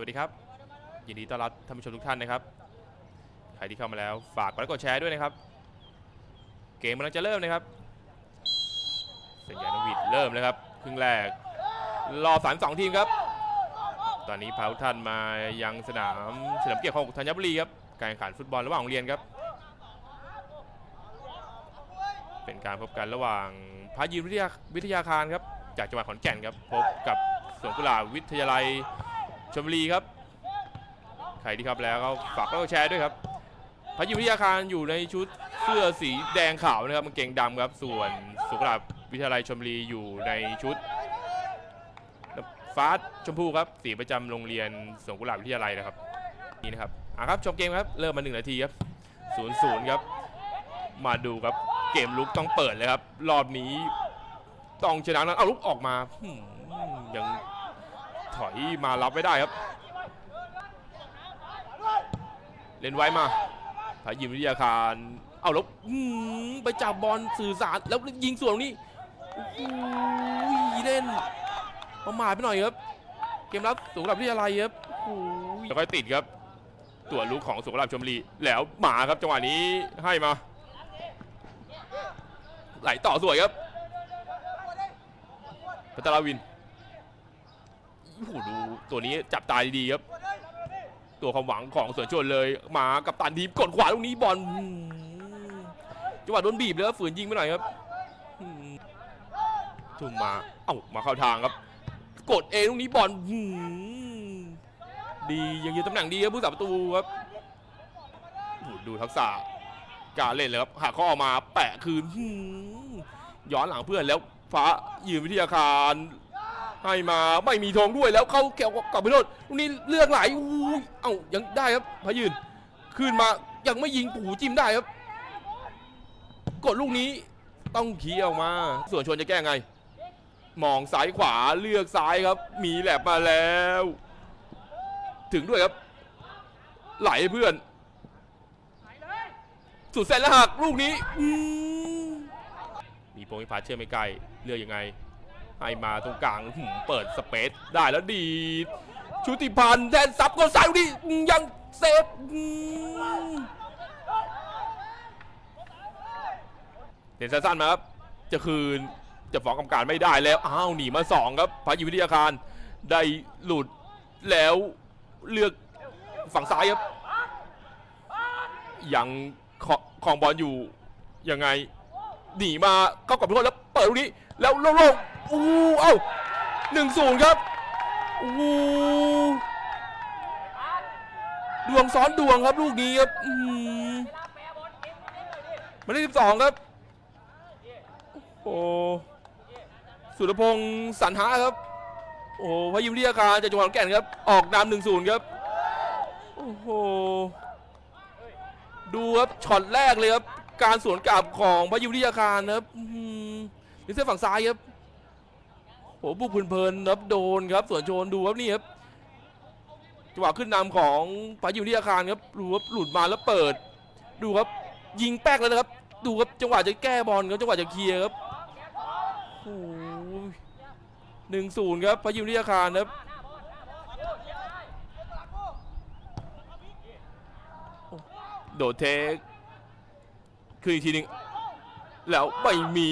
วัสดีครับ ยินดีต้อนรับท่านผู้ชมทุกท่านนะครับ ใครที่เข้ามาแล้วฝากกดไลค์กดแชร์ด้วยนะครับ เกมกำลังจะเริ่มนะครับ สัญญาณนกหวีดเริ่มเลยครับครึ่งแรก รอสามสองทีมครับ ตอนนี้พาทุกท่านมายังสนามเฉลิมเกียรติของธัญบุรีครับ การแข่งขันฟุตบอลระหว่างโรงเรียนครับ เป็นการพบกันระหว่างพายีนวิทยาวิทยาคารครับ จากจังหวัดขอนแก่นครับ พบกับสวนกุหลาบวิทยาลัย ชลบุรีครับ ใครที่ครับแล้วก็ฝากกดไลค์กดแชร์ด้วยครับพายีนวิทยาคารอยู่ในชุดเสื้อสีแดงขาวนะครับกางเกงดำครับ ส่วนสวนกุหลาบวิทยาลัยชลบุรีอยู่ในชุดฟ้าชมพูครับ สีประจำโรงเรียนสวนกุหลาบวิทยาลัยนะครับนี่นะครับอะครับชมเกมครับเริ่มมาหนึ่งนาทีครับศูนย์ศูนย์ครับ มาดูครับเกมลุกต้องเปิดเลยครับ รอบนี้ต้องชนะนั้นเอาลุกออกมาหืมยัง ถอยมารับไม่ได้ครับ เล่นไว้มาพายิมวิทยาคารเอาแลบไปจับบอลสื่อสารแล้วยิงส่วนนี้โอ้โหเล่นประมาทไปหน่อยครับ เกมรับสูงรับวิทยาลัยครับโอ้ยแล้วก็ติดครับ ตัวลุกของสูงระดับชมรีแล้วหมาครับจังหวะนี้ให้มา ไหลต่อสวยครับพัทรวิน โอ้โหดูตัวนี้จับตาดีๆครับ ตัวความหวังของสวนชนเลยมากับตันทีมกดขวาลูกนี้บอลจังหวะโดนบีบเลยครับฝืนยิงไปหน่อยครับทุ่มมา เอ้ามาเข้าทางครับ กดเองลูกนี้บอลดียังยืนตำแหน่งดีครับผู้สาประตูครับดูทักษะการเล่นเลยครับหักข้อมาแปะคืนย้อนหลังเพื่อนแล้วฟ้ายืนวิทยาคาร ให้มาไม่มีธงด้วยแล้วเข้าแกวกับไปโทษลูกนี้เลือกไหลอู้เอ้ายังได้ครับพยืนขึ้นมายังไม่ยิงปู่จิ้มได้ครับ กดลูกนี้ต้องเคี้ยวมา ส่วนชวนจะแก้ไง มองซ้ายขวาเลือกซ้ายครับ มีแหลบมาแล้ว ถึงด้วยครับ ไหลเพื่อน สุดเส้นแล้วหักลูกนี้มีโปรมิพัฒน์เชื่อไม่ใกล้เลือกยังไง ให้มาตรงกลางเปิดสเปซได้แล้วดี ชุติพันธ์แทนซับก็ซ้ายลูกนี้ยังเซฟเห็นสั้นๆมาครับ จะคืนจะฟ้องกรรมการไม่ได้แล้ว อ้าวหนีมาสองครับพายุวิทยาคารได้หลุดแล้วเลือกฝั่งซ้ายครับ ยังเคาะของบอลอยู่ยังไงหนีมาเข้ากับพี่คนแล้วเปิดลูกนี้แล้วโล่ง ๆอู้เอ้าหนึ่งศูนย์ครับอู้ดวงซ้อนดวงครับลูกนี้ครับอืมหมายเลขสิบสองครับ โอ้สุรพงศ์สันหาครับ โอ้พายิมวิทยาคารจากจังหวัดขอนแก่นครับ ออกนำหนึ่งศูนย์ครับ โอ้โห ดูครับช็อตแรกเลยครับ การสวนกลับของพายิมวิทยาคารครับอื้อหือนี่เส้นฝั่งซ้ายครับ โอ้บุกเพลินๆครับโดนครับสวนโชนดูครับนี่ครับจังหวะขึ้นนำของพายิมวิทยาคารครับดูครับหลุดมาแล้วเปิด ดูครับยิงแป๊กเลยนะครับ ดูครับจังหวะจะแก้บอลครับจังหวะจะเคลียร์ครับโอ้หนึ่งศูนย์ครับพายุวิทยาคารครับโดดเทคคืออีกทีหนึ่งแล้วไม่มี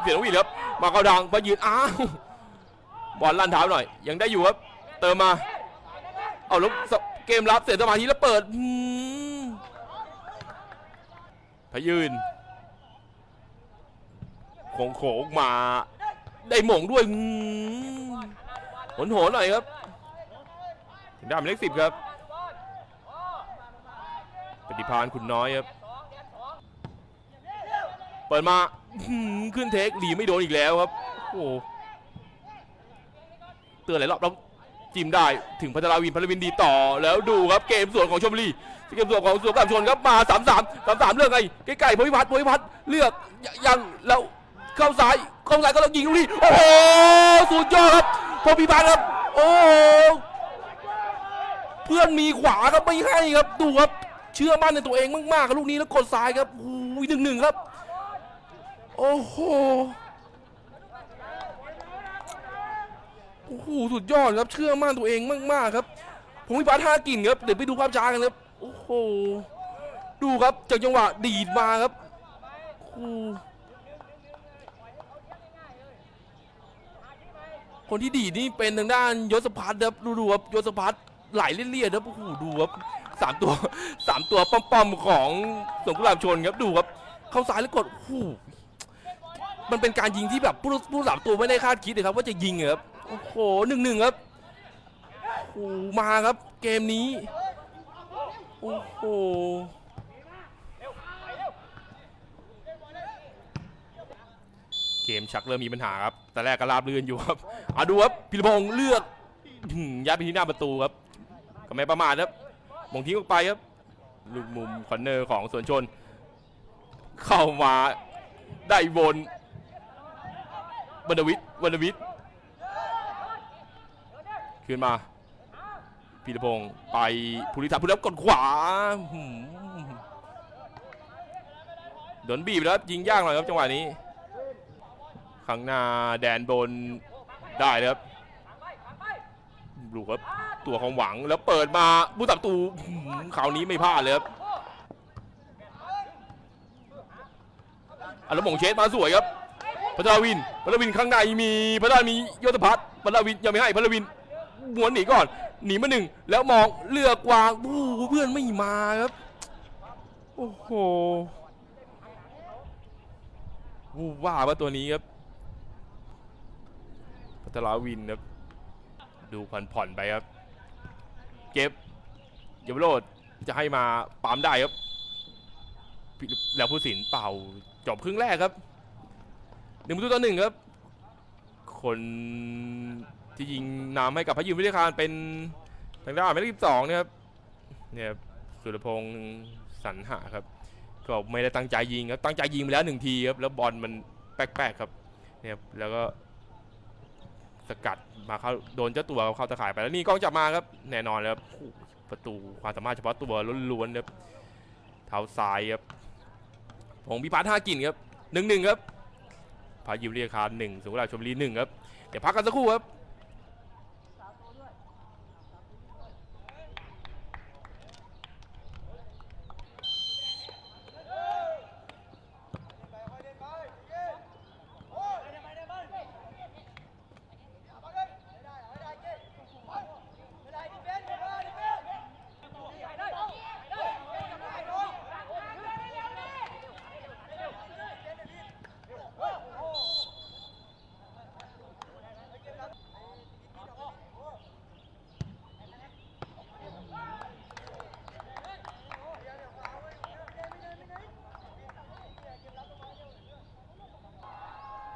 เสียงหวีดครับมาเข้าดังพายืนอ้าว บอลลั่นเท้าหน่อย ยังได้อยู่ครับ เติมมา เอาลุกเกมรับเสียสมาธิแล้วเปิดพยืนโค้งโค้งมา ได้หม่งด้วยหนโหนหน่อยครับถึงด้หมเลขสิบครับปฏิพานคุณน้อยครับ เปิดมาขึ้นเทคหลีไม่โดนอีกแล้วครับ โอ้ เตือนหลายรอบแล้วจิ้มได้ถึงพัทราวินพัทรวินดีต่อแล้วดูครับเกมส่วนของชมบุรีเกมส่วนของสวนกลับชนครับมาสามสามสามสามเลือกไงใกล้ๆพวิพัฒน์พวิพัฒน์เลือกยังแล้วเข้าซ้ายเข้าซ้ายก็ต้องยิงลูกนี้โอ้โหสุดยอดครับพิพัฒน์ครับโอ้เพื่อนมีขวาครับไม่ให้ครับดูครับเชื่อมั่นในตัวเองมากๆครับลูกนี้แล้วกดซ้ายครับโอ้ยหนึ่งหนึ่งครับ โอ้โห โอ้โหสุดยอดครับเชื่อมั่นตัวเองมากๆครับ ผมมีปาท่ากินครับเดี๋ยวไปดูภาพช้ากันครับโอ้โหดูครับจากจังหวะดีดมาครับคนที่ดีดนี่เป็นทางด้านยศพัฒน์ครับดูดูครับยศพัฒน์ไหลเลี่ยๆครับโอ้โหดูครับสามตัวสามตัวป้อมๆของสวนกุหลาบชนครับดูครับเข้าซ้ายแล้วกดโอ้โห มันเป็นการยิงที่แบบผู้ผู้สามตัวไม่ได้คาดคิดเลยครับ ว่าจะยิงครับโอ้โหหนึ่งหนึ่งครับโอ้มาครับเกมนี้โอ้โหเกมชักเริ่มมีปัญหาครับแต่แรกก็ราบเรื่นอยู่ครับเอาดูครับพิรพงศ์เลือกยัดไปที่หน้าประตูครับก็ไม่ประมาทครับมงทิ้งออกไปครับลูกมุมคอนเนอร์ของสวนชน เข้ามาได้บน บรรณวิทย์บรรณวิทย์ขึ้นมาพีรพงศ์ไปภูริศักดิ์ภูริศักดิ์กดขวาโดนบีบแล้วยิงยากหน่อยครับจังหวะนี้ข้างหน้าแดนบนได้เลยครับดูครับตัวของหวังแล้วเปิดมาผู้ตับตูหืมคราวนี้ไม่พลาดเลยครับอันแล้วหมงเชสมาสวยครับ พัทรวินพัทรวินข้างในมีพัทรมียศพัฒน์พัทรวินยังไม่ให้พัทรวินหวนหนีก่อนหนีมาหนึ่งแล้วมองเลือกวางโอ้เพื่อนไม่มาครับโอ้โหวูว่าว่าตัวนี้ครับพัทรวินครับดูผ่อนผ่อนๆไปครับ เก็บยาวโรดจะให้มาปั๊มได้ครับแล้วผู้สินเป่าจบครึ่งแรกครับ หนึ่งประตูต่อหนึ่งครับ คนที่ยิงนำให้กับพระยืนวิทยาคารเป็นทางด้านหมายเลขสิบสองนะครับเนี่ยสุรพงษ์สรรหาครับ ก็ไม่ได้ตั้งใจยิงครับตั้งใจยิงไปแล้วหนึ่งทีครับแล้วบอลมันแป๊กๆครับเนี่ยครับแล้วก็สกัดมาเข้าโดนเจ้าตัวเข้าตะข่ายไปแล้วนี่กล้องจับมาครับแน่นอนแล้วประตูความสามารถเฉพาะตัวล้วนๆครับเท้าซ้ายครับพงพิพัฒน์ห้ากินครับหนึ่งหนึ่งครับ พายิวเรียคารหนึ่งสุราชชมบุรีหนึ่งครับ เดี๋ยวพักกันสักครู่ครับ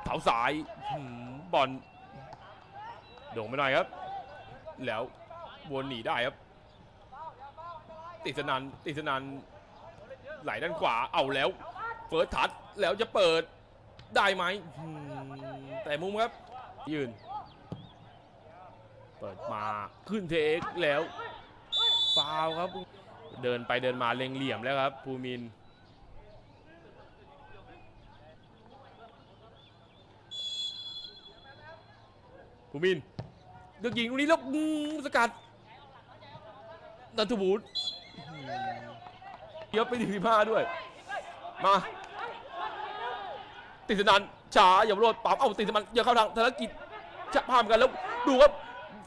เท้าซ้ายหืมบอลโด่งไปหน่อยครับ แล้ววนหนีได้ครับ ติดสนันติดสนันไหลด้านขวาเอาแล้วเฟิร์สทัชแล้วจะเปิดได้ไหมหืมแต่มุมครับ ยืน เปิดมาขึ้นเทคแล้วฟาวครับ เดินไปเดินมาเล็งเหลี่ยมแล้วครับ ภูมิน ภูมินเลือกยิงตรงนี้แล้วอืมสกัดนันทบูรณ์เยอะไปถึงสิบห้าด้วย มาติดสนันช้าอย่าโรดปั๊มเอาติดสนันอย่าเข้าทางธนกิจจะพามกันแล้วดูครับ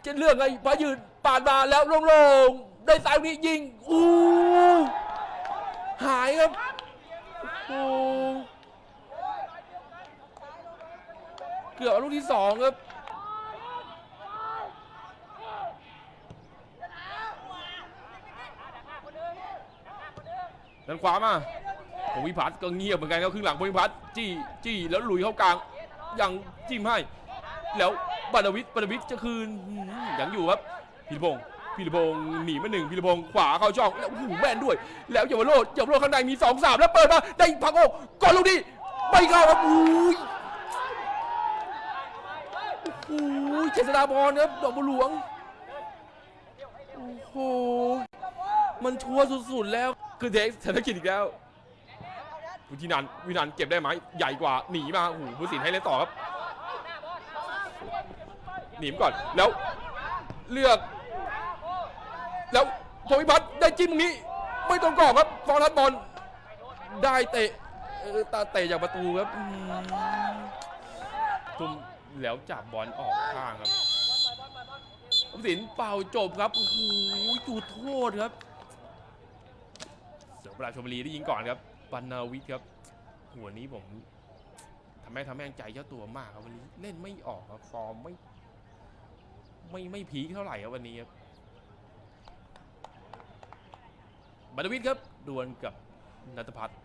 เจะเรื่องไงพายืนปาดมาแล้วโล่งๆได้สายนี้ยิงอู้หายครับโอ้เกือบลูกที่สองครับ ด้านขวามาพงวิพัฒน์ก็เงียบเหมือนกันครับครึ่งหลังพงวิพัฒน์จี้จี้แล้วลุยเข้ากลางยังจิ้มให้ แล้วบรรวิทย์บรรวิทย์จะคืนยังอยู่ครับพีรพงศ์พีรพงศ์หนีมาหนึ่งพีรพงศ์ขวาเข้าช่องแล้วโอ้โหูแม่นด้วย แล้วเยาวโรดเยาวโรดข้างในมีสองสามแล้วเปิดมาได้พักโอกก่อนลูกนี้ไม่เข้าครับอุ้ยโอ้โหเจษฎาพรครับดอกบัวหลวงโอ้โห มันชัวร์สุดๆแล้ว คือเทคเศรษฐกิจอีกแล้ววิธีนันวิธีนันเก็บได้ไหมใหญ่กว่าหนีมาโอ้โหผู้สินให้เล่นต่อครับหนีมก่อนแล้วเลือก แล้วพงพิพัฒน์ได้จิ้มตรงนี้ ไม่ตรงกรอบครับฟองทัดบอลได้เตะเออตาเตะจากประตูครับอืมทุ่มแล้วจับบอลออกข้างครับออมสินเป่าจบครับโอ้โหจุดโทษครับ เสือปราชมรีได้ยิงก่อนครับปันนาวิทย์ครับหัวนี้ผมทำให้ทำให้ใจเจ้าตัวมากครับวันนี้เล่นไม่ออกครับฟอร์มไม่ไม่ไม่พีคเท่าไหร่ครับวันนี้ครับบันวิทย์ครับดวลกับนัทพัฒน์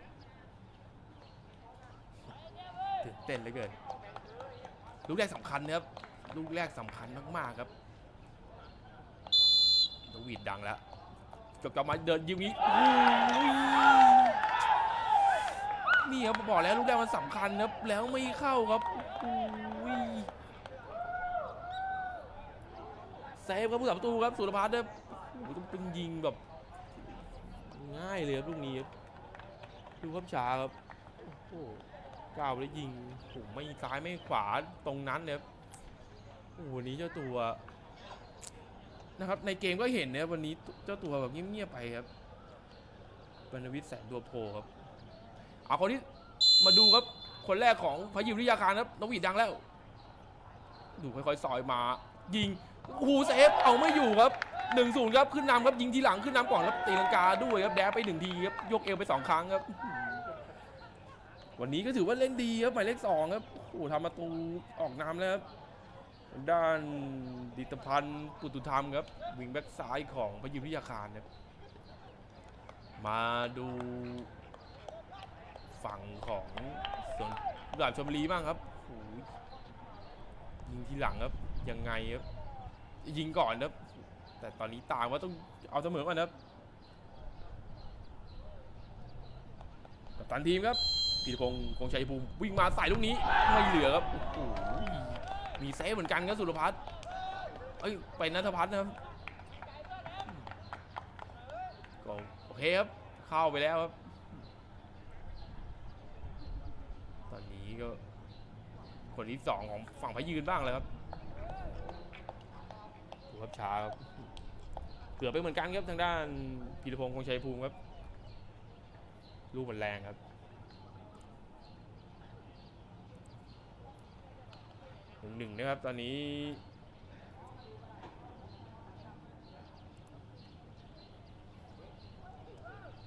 ตื่นเต้นเหลือเกินลูกแรกสำคัญนะครับลูกแรกสำคัญมากๆครับนกหวีดดังแล้ว จบกลับมาเดินยิงนี้นี่ครับบอกแล้วลูกแรกมันสำคัญครับ แล้วไม่เข้าครับเซฟครับผู้สาประตูครับสุรพัฒน์ครับโอ้โหต้องเป็นยิงแบบ ง่ายเลยครับลูกนี้ครับดูครับช้าครับโอ้ก้าวแล้วยิงโอ้โหไม่ซ้ายไม่ขวาตรงนั้นเนี่ยครับโอ้โหนี้เจ้าตัว นะครับ ในเกมก็เห็นนะวันนี้เจ้าตัวแบบเงียบๆไปครับบรรณวิทย์แสนตัวโพครับ เอาคนที่มาดูครับ คนแรกของพยุวิยาคารครับนกหวีดังแล้ว ดูค่อยๆซอยมา ยิงโอ้โหเซฟเอาไม่อยู่ครับหนึ่งศูนย์ครับขึ้นนำครับยิงทีหลังขึ้นนำก่อนครับตีลังกาด้วยครับแดบไปหนึ่งทีครับยกเอวไปสองครั้งครับ วันนี้ก็ถือว่าเล่นดีครับหมายเลขสองครับโอ้โหทำประตูออกนำแล้วครับ ด้านดิตพันธ์ปุตุธรรมครับ วิงแบ็กซ้ายของพยุพิยาคารครับมาดูฝั่งของส่วนดาบชมรีบ้างครับยิงทีหลังครับยังไงครับยิงก่อนครับ แต่ตอนนี้ตามว่าต้องเอาเสมอก่อนครับกัปตันทีมครับพีรพงศ์คงชัยภูมิวิ่งมาใส่ลูกนี้ไม่เหลือครับโอ้โห มีเซฟเหมือนกันครับสุรพัฒน์เอ้ยไปนัทพัฒน์นะครับก็โอเคครับเข้าไปแล้วครับ ตอนนี้ก็ คนที่สองของฝั่งพยืนบ้างเลยครับดูครับช้าครับเกือบไปเหมือนกันครับทางด้านพีรพงศ์คงชัยภูมิครับลูกมันแรงครับ หนึ่งนะครับ ตอนนี้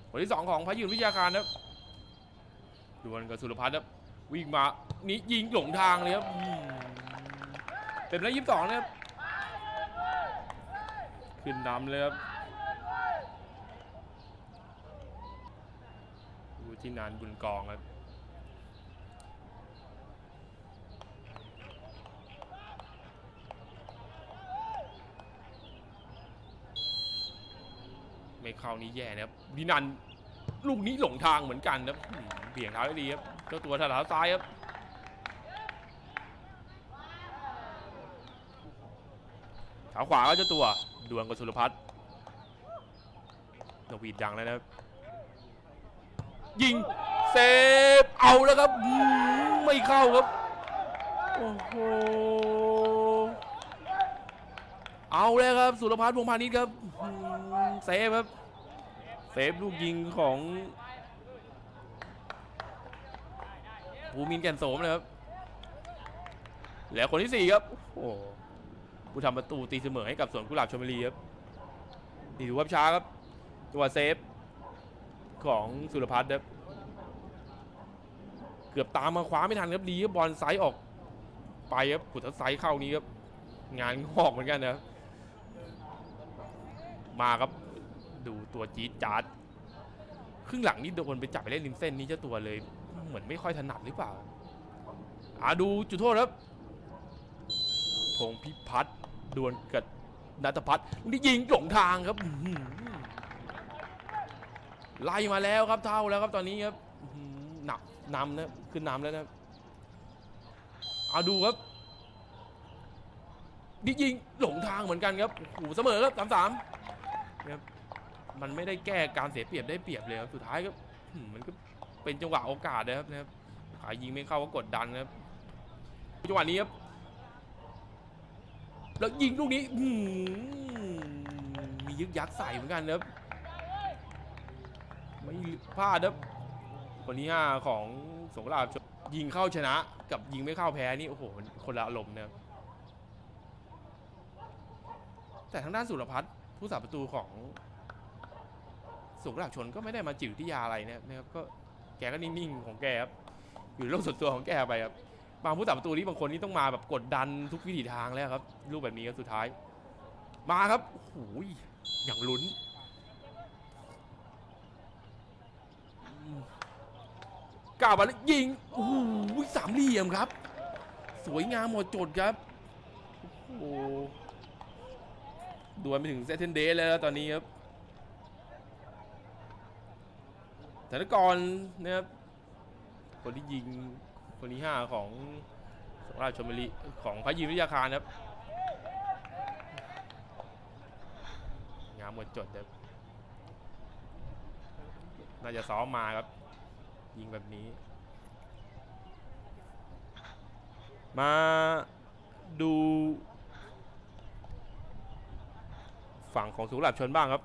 คนที่สองของพายุวิทยาการครับดวลกับสุรพัฒน์ครับวิ่งมานี่ยิงหลงทางเลยครับเป็นแล้วยี่สิบสองนะครับขึ้นนำเลยครับดูที่นานบุญกองครับ ไม่เข้านี้แย่นะครับดินันลูกนี้หลงทางเหมือนกันครับอืมเบี่ยงเท้าได้ดีครับเจ้าตัวถนัดเท้าซ้ายครับเท้าขวาก็เจ้าตัวดวลกับสุรพัฒน์นกหวีดดังแล้วนะครับยิงเซฟเอาแล้วครับไม่เข้าครับโอ้โหเอาแล้วครับสุรพัฒน์วงพาณิชย์ครับเซฟครับ เซฟลูกยิงของภูมินแก่นโสมนะครับ แล้วคนที่สี่ครับ โอ้โหผู้ทำประตูตีเสมอให้กับสวนกุหลาบชลบุรีครับนี่ถือว่าช้าครับจังหวะเซฟของสุรพัฒน์ครับ เกือบตามมาคว้าไม่ทันครับดีครับบอลไซส์ออกไปครับขุดทัศไซส์เข้านี้ครับ งานงอกเหมือนกันนะ มาครับ ดูตัวจี๊ดจ๊าดครึ่งหลังนี่โดนไปจับไปเล่นริมเส้นนี่เจ้าตัวเลย เหมือนไม่ค่อยถนัดหรือเปล่าอ่าดูจุดโทษครับพงพิพัฒน์ดวลกับนัทพัฒน์นี่ยิงหลงทางครับไล่มาแล้วครับเท่าแล้วครับตอนนี้ครับหนักนำนะขึ้นนำแล้วนะเอาดูครับนี่ยิงหลงทางเหมือนกันครับโอ้โหเสมอครับสามสามครับ มันไม่ได้แก้การเสียเปรียบได้เปรียบเลยครับสุดท้ายก็มันก็เป็นจังหวะโอกาสนะครับนะครับขายิงไม่เข้าก็กดดันนะครับจังหวะนี้ครับแล้วยิงลูกนี้อืมียึกยักใส่เหมือนกันนะครับไม่พลาดนะครับคนที่ห้าของสงขลายิงเข้าชนะ กับยิงไม่เข้าแพ้นี่โอ้โหคนละอารมณ์นะครับแต่ทางด้านสุรพัฒน์ผู้สาประตูของ สงขลาชนก็ไม่ได้มาจิ๋วที่ยาอะไรนะครับนะครับก็แกก็นิ่งๆของแกครับอยู่โลกส่วนตัวของแกไปครับบางผู้สาประตูนี่บางคนนี่ต้องมาแบบกดดันทุกวิถีทางแล้วครับลูกแบบนี้ครับสุดท้าย มาครับโอ้โหอย่างลุ้นก้าวมาแล้วยิงโอ้โหสามเหลี่ยมครับ สวยงามหมดจดครับโอ้โหดวลไปถึงเซตเทนเดย์แล้วตอนนี้ครับ ธนกรนะครับคนที่ยิงคนที่ห้าของสงราชชลบุรีของพระยิมวิทยาคารครับงามหมดจดครับน่าจะซ้อมมาครับ ยิงแบบนี้ มาดู ฝั่งของสุขหลับชนบ้างครับ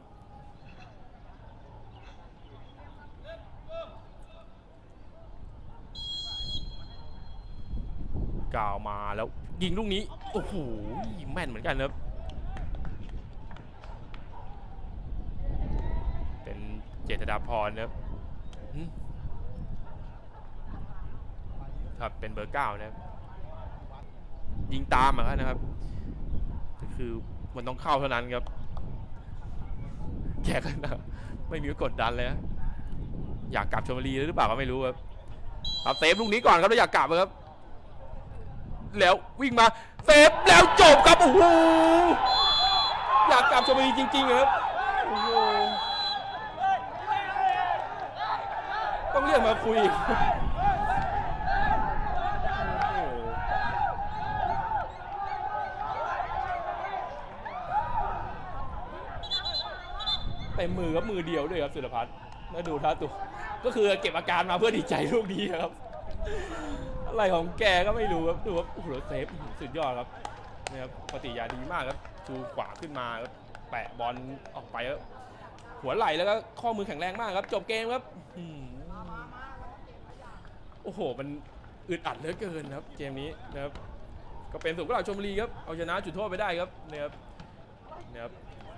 กาวมาแล้วยิงลูกนี้ โอ้โหแม่นเหมือนกันครับ เป็นเจษฎาพรนะครับครับเป็นเบอร์เก้านะครับยิงตามอะครับนะครับก็คือมันต้องเข้าเท่านั้นครับ แกก็นะไม่มีกดดันเลยอยากกลับชมบุรีหรือเปล่าก็ไม่รู้ครับครับเซฟลูกนี้ก่อนครับแล้วอยากกลับครับ แล้ววิ่งมาเซฟแล้วจบครับโอ้โหอยากกลับชมบุรีจริงๆครับโอ้โหต้องเรียกมาคุยอ้โหเต็มมือครับมือเดียวด้วยครับสุรพัฒน์แล้วดูท่าตัวก็คือเก็บอาการมาเพื่อดีใจลูกนี้ครับ อะไรของแกก็ไม่รู้ครับดูครับโอ้โหเซฟสุดยอดครับนะครับปฏิยาดีมากครับชูขวาขึ้นมาครับแปะบอลออกไปครับหัวไหล่แล้วก็ข้อมือแข็งแรงมากครับ จบเกมครับโอ้โห มันอึดอัดเหลือเกินครับเกมนี้นะครับ ก็เป็นสุขเราชมรีครับเอาชนะจุดโทษไปได้ครับนะครับนะครับ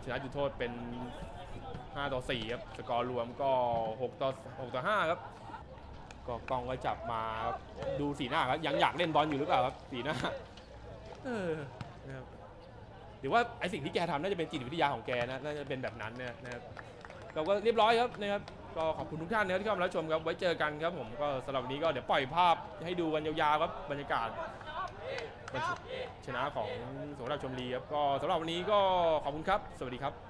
ชนะจุดโทษเป็น 5 ต่อ 4 ครับ สกอร์รวมก็ 6 ต่อ 6 ต่อ 5 ครับ ก็กล้องก็จับมาครับดูสีหน้าครับยังอยากเล่นบอลอยู่หรือเปล่าครับสีหน้าเออนะครับหรือว่าไอสิ่งที่แกทำน่าจะเป็นจิตวิทยาของแกนะน่าจะเป็นแบบนั้นเนี่ยนะครับเราก็เรียบร้อยครับนะครับก็ขอบคุณทุกท่านนะครับที่เข้ามารับชมครับไว้เจอกันครับผมก็สำหรับวันนี้ก็เดี๋ยวปล่อยภาพให้ดูกันยาวๆครับบรรยากาศวันชนะของสงขลาชมบุรีครับก็สำหรับวันนี้ก็ขอบคุณครับ สวัสดีครับ